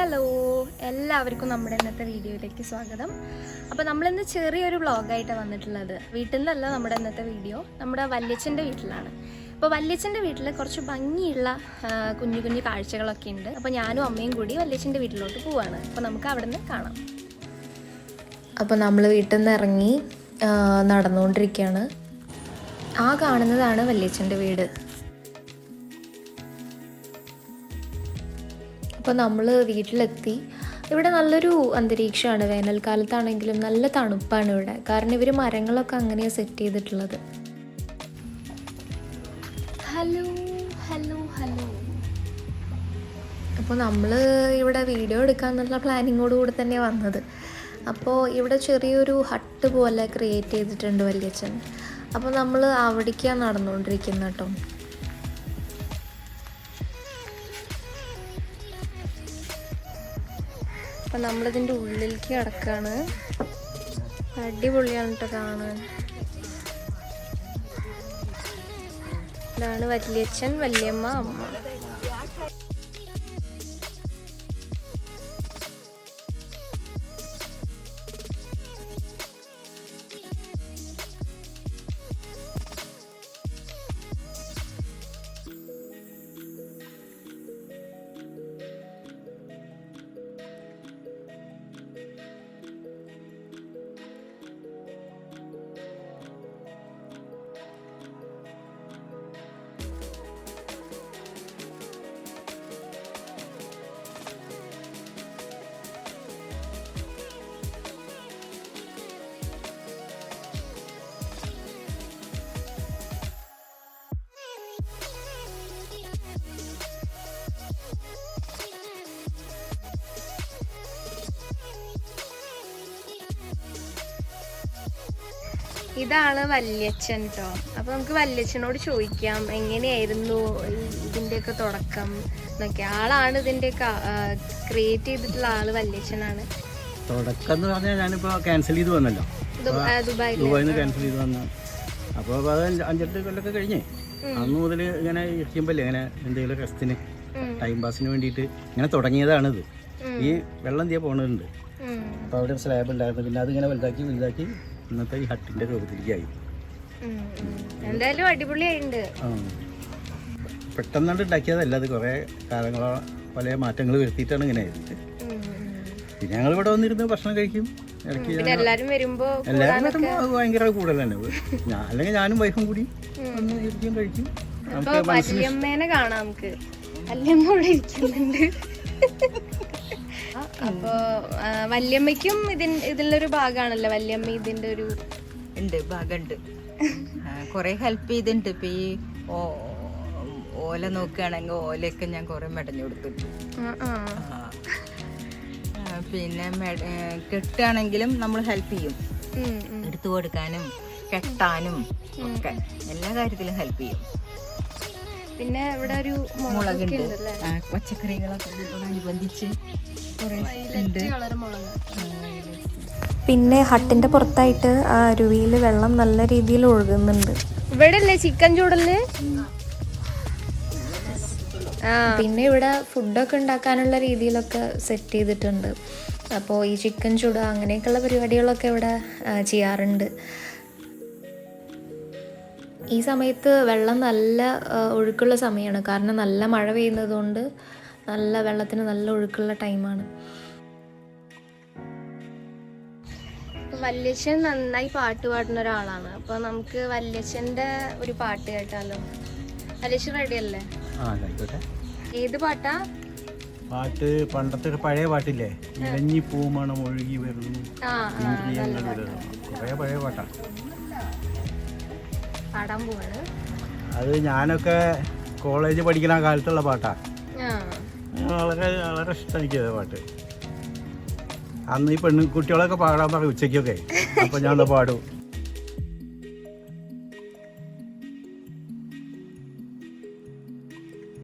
Hello എല്ലാവർക്കും നമ്മുടെ ഇന്നത്തെ വീഡിയോയിലേക്ക് സ്വാഗതം. അപ്പോൾ നമ്മളിന്ന് ചെറിയൊരു വ്ളോഗായിട്ടാണ് വന്നിട്ടുള്ളത്. വീട്ടിൽ നിന്നല്ല നമ്മുടെ ഇന്നത്തെ വീഡിയോ. നമ്മുടെ വല്യച്ഛന്റെ വീട്ടിലാണ്. അപ്പോൾ വല്യച്ഛന്റെ വീട്ടിൽ കുറച്ച് ഭംഗിയുള്ള കുഞ്ഞു കുഞ്ഞു കാഴ്ചകളൊക്കെ ഉണ്ട്. അപ്പോൾ ഞാനും അമ്മയും കൂടി വല്യച്ഛന്റെ വീട്ടിലോട്ട് പോവാണ്. അപ്പോൾ നമുക്ക് അവിടെ നിന്ന് കാണാം. അപ്പോൾ നമ്മൾ വീട്ടിൽ നിന്ന് ഇറങ്ങി നടന്നുകൊണ്ടിരിക്കുകയാണ് ആ കാണുന്നതാണ് വല്യച്ഛന്റെ വീട്. അപ്പോൾ നമ്മൾ വീട്ടിലെത്തി. ഇവിടെ നല്ലൊരു അന്തരീക്ഷമാണ്. വേനൽക്കാലത്താണെങ്കിലും നല്ല തണുപ്പാണ് ഇവിടെ. കാരണം ഇവർ മരങ്ങളൊക്കെ അങ്ങനെയാണ് സെറ്റ് ചെയ്തിട്ടുള്ളത്. Hello hello hello. അപ്പോൾ നമ്മൾ ഇവിടെ വീഡിയോ എടുക്കാമെന്നുള്ള പ്ലാനിങ്ങോട് കൂടി തന്നെ വന്നത്. അപ്പോൾ ഇവിടെ ചെറിയൊരു ഹട്ട് പോലെ ക്രിയേറ്റ് ചെയ്തിട്ടുണ്ട് വല്യച്ഛൻ. അപ്പോൾ നമ്മൾ അവിടേക്കാണ് നടന്നുകൊണ്ടിരിക്കുന്നത് കേട്ടോ. അപ്പം നമ്മളിതിന്റെ ഉള്ളിലേക്ക് കിടക്കാണ്. അടിപൊളിയാണ് കേട്ടോ കാണാൻ. ഇതാണ് വല്യച്ഛൻ വലിയമ്മ അമ്മ. ഇതാണ് വല്യച്ഛൻ കേട്ടോ അപ്പൊ നമുക്ക് വല്യച്ഛനോട് ചോദിക്കാം എങ്ങനെയായിരുന്നു ഇതിന്റെയൊക്കെ തുടക്കം എന്നൊക്കെ. ആളാണ് ഇതിന്റെ ക്രിയേറ്റ് ചെയ്തിട്ടുള്ള ആൾ വല്യച്ഛനാണ്. തുടക്കം എന്ന് പറഞ്ഞാൽ ഞാനിപ്പോൾ ക്യാൻസൽ ചെയ്ത് വന്നല്ലോ. ദുബായിൽ നിന്ന് ക്യാൻസൽ ചെയ്ത് വന്ന. അപ്പോൾ അത് അഞ്ചെട്ട് കൊല്ലൊക്കെ കഴിഞ്ഞേ. അന്ന് മുതൽ ഇങ്ങനെ ഇരിക്കുമ്പോൾ ഇങ്ങനെ എന്തെങ്കിലും റെസ്റ്റിന് ടൈം പാസിന് വേണ്ടിയിട്ട് ഇങ്ങനെ തുടങ്ങിയതാണിത്. ഈ വെള്ളം തീയ പോണുണ്ട്. അപ്പൊ അപ്പോൾ അവിടെ സ്ലാബ് ഉണ്ടായിരുന്നു. പിന്നെ അത് ഇങ്ങനെ വലുതാക്കി വലുതാക്കി ഇന്നത്തെ ഈ ഹട്ടിന്റെ രൂപത്തിലേക്കായി. എന്തായാലും അടിപൊളിയായിട്ടുണ്ട് ആ. ഉണ്ടാക്കിയതല്ല അത് കുറേ കാലങ്ങളോ പല മാറ്റങ്ങൾ വരുത്തിയിട്ടാണ് ഇങ്ങനെ. പിന്നെ ഞങ്ങൾ ഇവിടെ വന്നിരുന്ന് ഭക്ഷണം കഴിക്കും. ഇടയ്ക്ക് എല്ലാരും വരുമ്പോ എല്ലാവരും ഭയങ്കര കൂടുതലാണ് ഞാൻ അല്ലെങ്കിൽ ഞാനും വൈഫും കൂടി ഇരിക്കും കഴിക്കും. കാണാം നമുക്ക്. വല്യമ്മ ഇവിടെ ഇരിക്കുന്നുണ്ട്. അപ്പൊ വല്യമ്മയ്ക്കും ഇതിൻ ഇതിലൊരു ഭാഗമാണല്ലോ വല്യമ്മ ഇതിന്റെ ഒരു ഉണ്ട് ഭാഗമുണ്ട്. കൊറേ ഹെൽപ്പ് ചെയ്തിട്ടുണ്ട്. ഇപ്പൊ ഈ ഓല നോക്കുകയാണെങ്കിൽ ഓലയൊക്കെ ഞാൻ കുറെ മെടഞ്ഞു കൊടുത്തിട്ടുണ്ട്. പിന്നെ കെട്ടുകയാണെങ്കിലും നമ്മൾ ഹെൽപ്പ് ചെയ്യും. എടുത്തു കൊടുക്കാനും കെട്ടാനും ഒക്കെ എല്ലാ കാര്യത്തിലും ഹെൽപ്പ് ചെയ്യും. പിന്നെ ഇവിടെ ഒരു മുളകുണ്ട്. പച്ചക്കറികളൊക്കെ ഇതിനോടനുബന്ധിച്ച് പിന്നെ ഹട്ടിന്റെ പുറത്തായിട്ട് ആ അരുവിയിൽ വെള്ളം നല്ല രീതിയിൽ ഒഴുകുന്നുണ്ട്. ഇവിടെ അല്ലേ ചിക്കൻ ചൂടൽ? ആ. പിന്നെ ഇവിടെ ഫുഡൊക്കെ ഉണ്ടാക്കാനുള്ള രീതിയിലൊക്കെ സെറ്റ് ചെയ്തിട്ടുണ്ട്. അപ്പോൾ ഈ ചിക്കൻ ചൂട് അങ്ങനെയൊക്കെയുള്ള പരിപാടികളൊക്കെ ഇവിടെ ചെയ്യാറുണ്ട്. ഈ സമയത്ത് വെള്ളം നല്ല ഒഴുക്കുള്ള സമയമാണ്. കാരണം നല്ല മഴ പെയ്യുന്നത് കൊണ്ട് നല്ല വെള്ളത്തിന് നല്ല ഒഴുക്കുള്ള ടൈമാണ്. വല്യച്ഛൻ നന്നായി പാട്ട് പാടുന്ന ഒരാളാണ്. അപ്പൊ നമുക്ക് വല്യച്ഛന്റെ ഒരു പാട്ട് കേട്ടാലോ? വല്യച്ഛൻ റെഡി അല്ലേ? ഏത് പാട്ടാ? പാട്ട് പണ്ടത്തെ ഒരു പഴയ പാട്ടില്ലേ? ഇലഞ്ഞി പൂമണം ഒഴുകി വരുന്നു. കുറേ പഴയ പാട്ടാണ് പാടാൻ പോവാണ്. അത് ഞാനൊക്കെ കോളേജ് പഠിക്കുന്ന കാലത്തുള്ള പാട്ടാ. ആ വളരെ വളരെ ഇഷ്ടം എനിക്ക് പാട്ട്. അന്ന് ഈ പെണ്ണു കുട്ടികളൊക്കെ പാടാൻ പറയും ഉച്ചയ്ക്കൊക്കെ. അപ്പൊ ഞാൻ പാടും.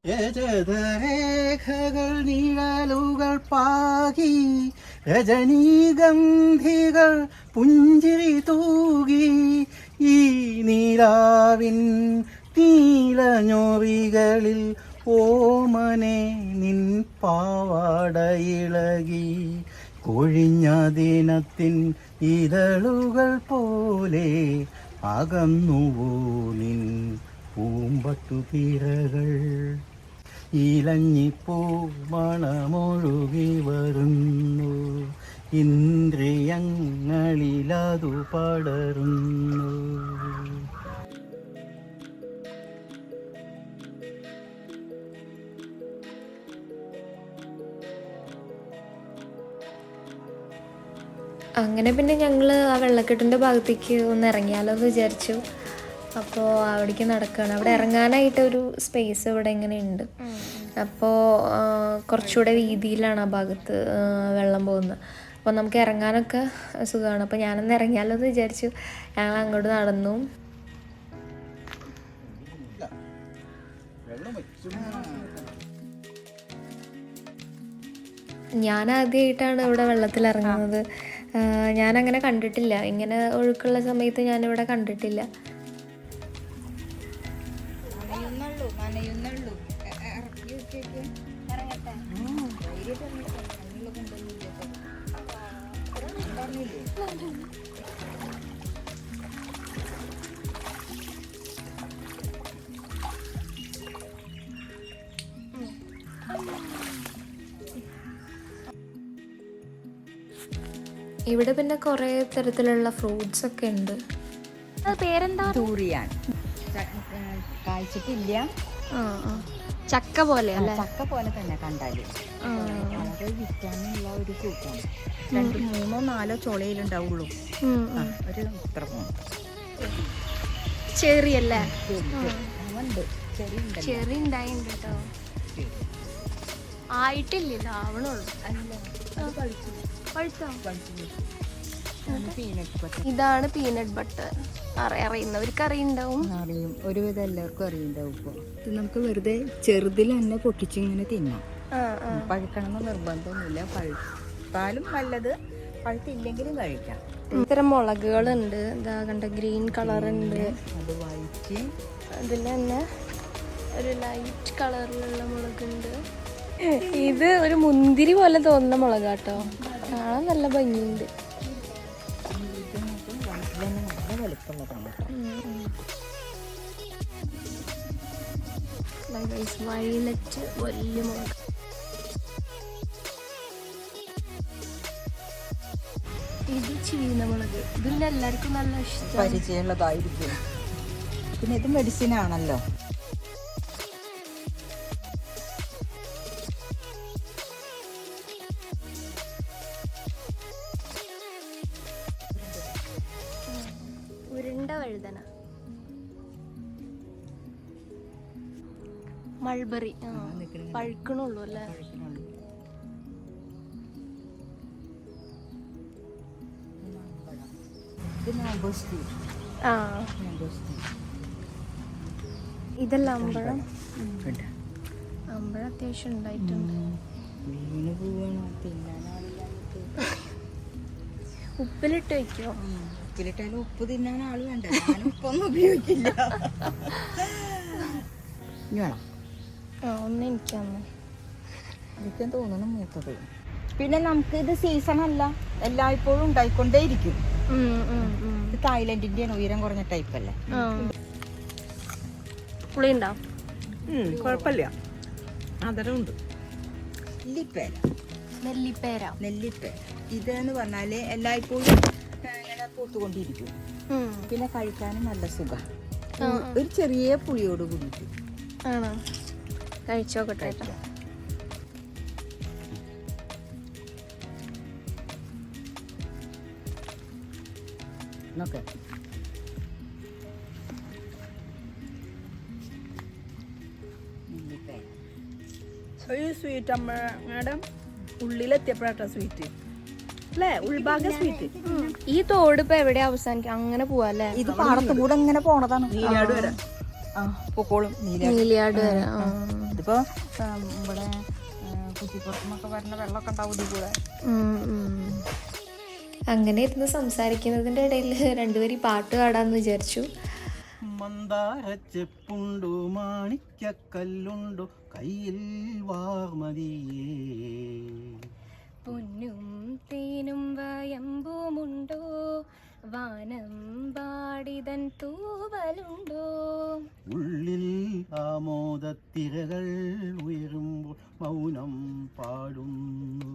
രജതരേഖകൾ നിഴലുകൾ പാകി രജനീഗന്ധികൾ പുഞ്ചിരി തൂകി ഈ നീരാവിൻ നീലഞ്ഞോറികളിൽ ഓമനെ നിൻ പാവാടയിളകി കൊഴിഞ്ഞ ദിനത്തിൻ ഇതളുകൾ പോലെ അകന്നുവോ നിൻ പൂമ്പത്തു തിരകൾ? ഇലഞ്ഞിപ്പൂ മണമൊഴുകി വരുന്നു ഇന്ദ്രിയങ്ങളിലതു പടരുന്നു. അങ്ങനെ പിന്നെ ഞങ്ങൾ ആ വെള്ളക്കെട്ടിന്റെ ഭാഗത്തേക്ക് ഒന്ന് ഇറങ്ങിയാലോ എന്ന് വിചാരിച്ചു. അപ്പോൾ അവിടേക്ക് നടക്കുകയാണ് അവിടെ ഇറങ്ങാനായിട്ട് ഒരു സ്പേസ് ഇവിടെ ഇങ്ങനെ ഉണ്ട്. അപ്പോൾ കുറച്ചുകൂടെ വീതിയിലാണ് ആ ഭാഗത്ത് വെള്ളം പോകുന്നത്. അപ്പോൾ നമുക്ക് ഇറങ്ങാനൊക്കെ സുഖമാണ്. അപ്പോൾ ഞാനൊന്ന് ഇറങ്ങിയാലോ എന്ന് വിചാരിച്ചു. ഞങ്ങൾ അങ്ങോട്ട് നടന്നു. ഞാൻ ആദ്യമായിട്ടാണ് ഇവിടെ വെള്ളത്തിൽ ഇറങ്ങുന്നത്. ഞാനങ്ങനെ കണ്ടിട്ടില്ല. ഇങ്ങനെ ഒഴുക്കുള്ള സമയത്ത് ഞാനിവിടെ കണ്ടിട്ടില്ല. നനയുന്നുള്ളൂ ഇവിടെ പിന്നെ കുറേ തരത്തിലുള്ള ഫ്രൂട്ട്സ് ഒക്കെ ഉണ്ട്. പേരെന്താ? തൂറിയാണ് കാഴ്ചക്കില്ല ചക്ക പോലെ അല്ലേ? ചക്ക പോലെ തന്നെ കണ്ടാൽ. ആ. വളരെ വിറ്റാമിനുള്ള ഒരു ഫ്രൂട്ടാണ് രണ്ട് മൂന്നോ നാലോ ചുളയിലുണ്ടാവുള്ളൂ. ഒരു ഇത്ര ചെറി അല്ലേ ഉണ്ട്. ചെറിയ ഉണ്ട് ചെറി ഉണ്ടായിട്ടുണ്ട് കേട്ടോ ആയിട്ടില്ലല്ലോ ആവണുള്ളൂ അല്ല ഇതാണ് പീനട്ട് ബട്ടർ അറിയുന്നവർക്ക് അറിയുണ്ടാവും അറിയും. ഒരുവിധം എല്ലാവർക്കും അറിയുണ്ടാവും ഇപ്പോൾ ഇത് നമുക്ക് വെറുതെ ചെറുതിൽ തന്നെ പൊട്ടിച്ചിങ്ങനെ തിന്നാം. പഴുക്കണമെന്ന് നിർബന്ധമൊന്നുമില്ല. പഴുത്താലും നല്ലത്. പഴുത്തില്ലെങ്കിലും കഴിക്കാം. ഇത്തരം മുളകുകളുണ്ട്. ഇതാ കണ്ട ഗ്രീൻ കളർ ഉണ്ട് അത് വഴിച്ച് അതിൽ തന്നെ ഒരു ലൈറ്റ് കളറിലുള്ള മുളകുണ്ട്. ഇത് ഒരു മുന്തിരി പോലെ തോന്നുന്ന മുളകാട്ടോ. കാണാൻ നല്ല ഭംഗിയുണ്ട്. വലിയ മുളക്. ഇത് ചീന മുളക്. ഇതിന്റെ എല്ലാവർക്കും നല്ല ഇഷ്ടം പരിചയമുള്ളതായിരിക്കും. പിന്നെ ഇത് മെഡിസിൻ ആണല്ലോ. വഴുതന മൾബറി പഴുക്കണുള്ളു അല്ലേ? ഇതല്ല അമ്പഴം. അമ്പഴം അത്യാവശ്യം ഉണ്ടായിട്ടുണ്ട്. ഉപ്പിലിട്ട് വെക്കോ ഉപ്പിലിട്ടാലും ഉപ്പ് തിന്നാൻ ആൾ വേണ്ട. ഞാൻ ഉപ്പൊന്നും ഉപയോഗിക്കില്ല. ഇനി വേണം? ആ ഒന്ന് എനിക്കാന്ന് എനിക്ക് തോന്നണം മൂത്തത്. പിന്നെ നമുക്ക് ഇത് സീസൺ അല്ല എല്ലായ്പ്പോഴും ഉണ്ടായിക്കൊണ്ടേയിരിക്കും. ഇത് തായ്ലൻഡിന്റെയാണ് ഉയരം കുറഞ്ഞ ടൈപ്പ് അല്ലേ. പുളി ഉണ്ടാവും കുഴപ്പമില്ല. മധുരമുണ്ട് നെല്ലിപ്പേര. നെല്ലിപ്പേര. നെല്ലിപ്പേര. ഇതെന്ന് പറഞ്ഞാൽ എല്ലായ്പ്പോഴും പൂത്തുകൊണ്ടിരിക്കും പിന്നെ കഴിക്കാനും നല്ല സുഖം. ഒരു ചെറിയ പുളിയോട് കൂടിയിട്ട് ആണോ? കഴിച്ചോക്കട്ടെ കേട്ടോ നോക്കെ. ഒരു സ്വീറ്റ് അമ്മയുടെ ഉള്ളിലെത്തിയപ്പോഴാട്ടോ സ്വീറ്റ് അല്ലേ? ഉൾഭാഗം സ്വീറ്റ്. ഈ തോട് ഇപ്പൊ എവിടെ അവസാനിക്കും? അങ്ങനെ പോവാല്ലേ ഇത് പാടത്ത് കൂടെ ഇങ്ങനെ പോണതാണ്. നീരാട് വരെ. ആ പൊക്കോളും. നീല നീലിയാട് വരെ. ഇതിപ്പോ ഇവിടെ കുറ്റിപ്പുറത്തുനിന്നൊക്കെ വരുന്ന വെള്ളമൊക്കെ ഉണ്ടാവും ഇതിൽ കൂടെ. അങ്ങനെ ഇരുന്ന് സംസാരിക്കുന്നതിന്റെ ഇടയിൽ രണ്ടുപേരും പാട്ട് പാടാന്ന് വിചാരിച്ചു. മന്ദാരച്ചെപ്പുണ്ടോ? മാണിക്കല്ലുണ്ടോ കയ്യിൽ വാർമതിയേ പൊന്നും തേനും വയമ്പുമുണ്ടോ? വാനം പാടിതൻ തൂവലുണ്ടോ? ഉള്ളിൽ ആമോദത്തിരകൾ ഉയരുമ്പോൾ മൗനം പാടുന്നു.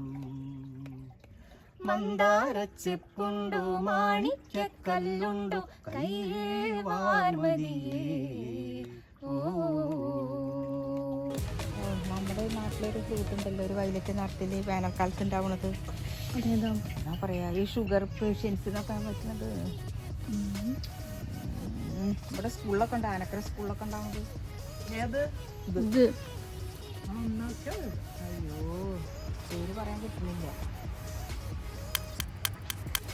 മന്ദാരച്ചെപ്പുണ്ടോ? മാണിക്കല്ലുണ്ടോ കൈ വാർമതിയേ ഓ ഓ, നമ്മുടെ നാട്ടിലൊരു ഫ്രൂട്ട് ഉണ്ടല്ലോ ഒരു വയലറ്റ് നിറത്തിൽ വേനൽക്കാലത്ത് ഉണ്ടാവുന്നത് എന്താ പറയാ ഈ ഷുഗർ പേഷ്യൻസ് പറ്റുന്നത് ഉം. ഇവിടെ സ്കൂളിലൊക്കെ ഉണ്ട്? ആനക്കര സ്കൂളിലൊക്കെ ഉണ്ടാവുന്നത് ഏത് ഇത്. അയ്യോ പേര് പറയാൻ പറ്റുന്നില്ല.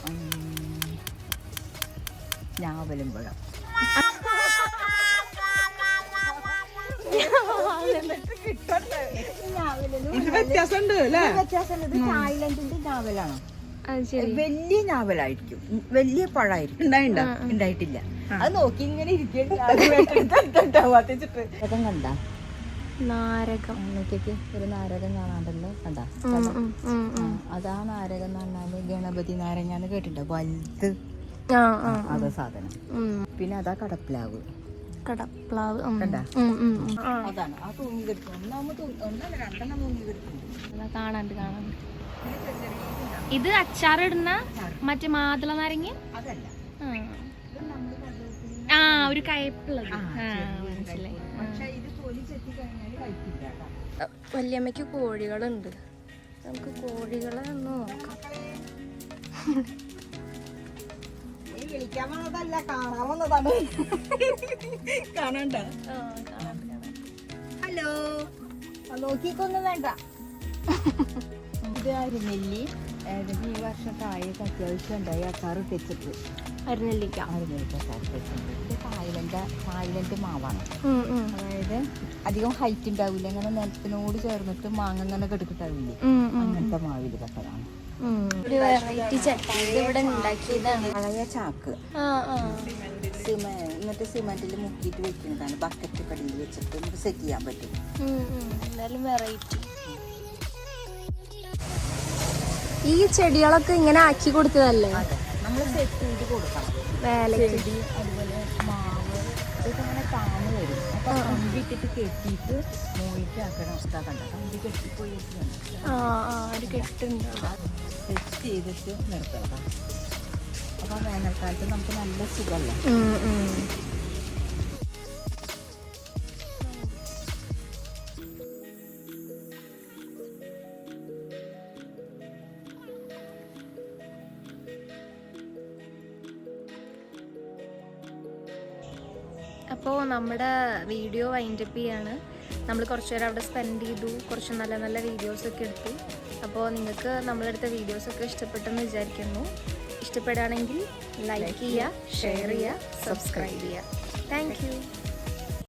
ഞാൻ ഞാവലും പഴം. വ്യത്യാസമുണ്ട് അല്ലേ? ഇത് തായ്ലൻഡിന്റെ വലിയ ഞാവലായിരിക്കും ഉം, വലിയ പഴമായിരിക്കും ഉണ്ടായിട്ടില്ല. അത് നോക്കി ഇങ്ങനെ ഇരിക്കും കണ്ട? നാരകം. നോക്കിയൊക്കെ. ഒരു നാരകം കാണാണ്ടല്ലോ. കണ്ടാ. അതാ നാരകം എന്ന് പറഞ്ഞാൽ ഗണപതി നാരങ്ങാന്ന് കേട്ടിട്ടുണ്ടോ? വലുത്. അതാ സാധനം. പിന്നെ അതാ കടപ്പിലാവ്. കടപ്ലാവ് കാണാണ്ട് കാണാണ്ട് ഇത് അച്ചാറിടുന്ന മറ്റേ മാതള നാരങ്ങ? ആ. ഒരു കയപ്പുള്ളത്. മനസ്സിലായി. വല്യമ്മയ്ക്ക് കോഴികളുണ്ട്. നമുക്ക് കോഴികളെ നോക്കാം. വിളിക്കാൻ വന്നതല്ല കാണാൻ വന്നതാണ് കാണണ്ട ഹലോ. നോക്കിക്കൊന്നും വേണ്ട. ഇത് അരിനെല്ലി. ഈ വർഷം കായൊക്കെ അത്യാവശ്യം ഉണ്ടായി. അച്ചാറ് തെച്ചിട്ട് അരിനെല്ലിക്ക. അരിനെല്ലിക്ക് അച്ചാറ് തെച്ചിട്ടുണ്ട് ഇത് തായ്ലൻഡ് തായ്ലൻഡ് മാവാണ്. അതായത് അധികം ഹൈറ്റ് ഉണ്ടാവില്ല ഇങ്ങനെ നിലത്തിനോട് ചേർന്നിട്ട് മാങ്ങ ഇങ്ങനെ കെടുക്കിട്ടാവില്ലേ അങ്ങനത്തെ മാവിൽ പെട്ടതാണ്. ഒരു വെറൈറ്റി ചട്ടി ഇത് ഇവിടെ ഉണ്ടാക്കിയതാണ്. പഴയ ചാക്ക്. എന്നിട്ട് സിമെന്റിൽ മുക്കിയിട്ട് വെക്കുന്നതാണ്. ബക്കറ്റ് കടിയിൽ വെച്ചിട്ട് നമുക്ക് സെറ്റ് ചെയ്യാൻ പറ്റും. എന്തായാലും വെറൈറ്റി ഈ ചെടികളൊക്കെ ഇങ്ങനെ ആക്കി കൊടുത്തതല്ലേ? നമ്മൾ സെറ്റ് ചെയ്ത് കൊടുക്കണം. വേലക്ക് ചെടി അതുപോലെ മാവ് ഇതൊക്കെ ഇങ്ങനെ താന്ന് വരും. അപ്പൊ കമ്പിട്ടിട്ട് കെട്ടിയിട്ട് മുകളിലേക്ക് ആക്കണം ഇതാ കണ്ട? കമ്പി കെട്ടിപ്പോയി സെറ്റ് ചെയ്തിട്ട് നിർത്തണം. അപ്പൊ വേനൽക്കാലത്ത് നമുക്ക് നല്ല സുഖമല്ല? അപ്പോൾ നമ്മുടെ വീഡിയോ വൈൻഡപ്പ് ചെയ്യാണ്. നമ്മൾ കുറച്ച് നേരം അവിടെ സ്പെൻഡ് ചെയ്തു. കുറച്ച് നല്ല നല്ല വീഡിയോസൊക്കെ എടുത്തു. അപ്പോൾ നിങ്ങൾക്ക് നമ്മളെടുത്ത വീഡിയോസൊക്കെ ഇഷ്ടപ്പെട്ടെന്ന് വിചാരിക്കുന്നു. ഇഷ്ടപ്പെടുകയാണെങ്കിൽ ലൈക്ക് ചെയ്യുക ഷെയർ ചെയ്യുക സബ്സ്ക്രൈബ് ചെയ്യുക. Thank you